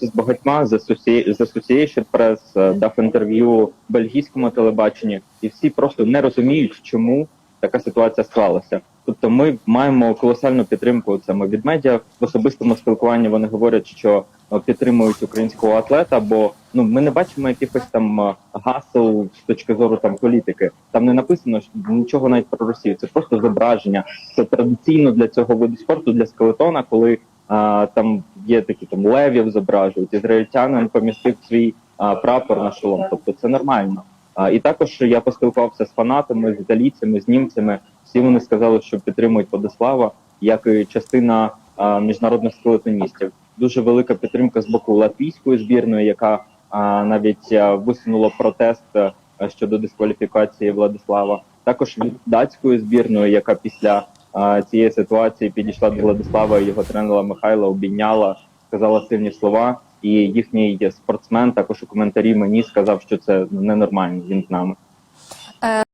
з багатьма з Associ- Association Press, е, дав інтерв'ю бельгійському телебаченні, і всі просто не розуміють, чому така ситуація склалася. Тобто, ми маємо колосальну підтримку саме від медіа в особистому спілкуванні. Вони говорять, що е, підтримують українського атлета, бо ну ми не бачимо якихось там е, гасел з точки зору там політики. Там не написано що нічого навіть про Росію. Це просто зображення. Це традиційно для цього виду спорту для скелетона, коли а, там є такі там левів зображують. Ізраїльтянин помістив свій а, прапор на шолом. Тобто це нормально. А, і також я поспілкувався з фанатами, з італійцями, з німцями. Всі вони сказали, що підтримують Владислава, як і частина а, міжнародних скелетоністів. Дуже велика підтримка з боку латвійської збірної, яка а, навіть висунула протест щодо дискваліфікації Владислава. Також від датської збірної, яка після цієї ситуації підійшла до Владислава його тренера Михайла, обійняла, сказала сильні слова. І їхній спортсмен також у коментарі мені сказав, що це ненормально. Він з нами.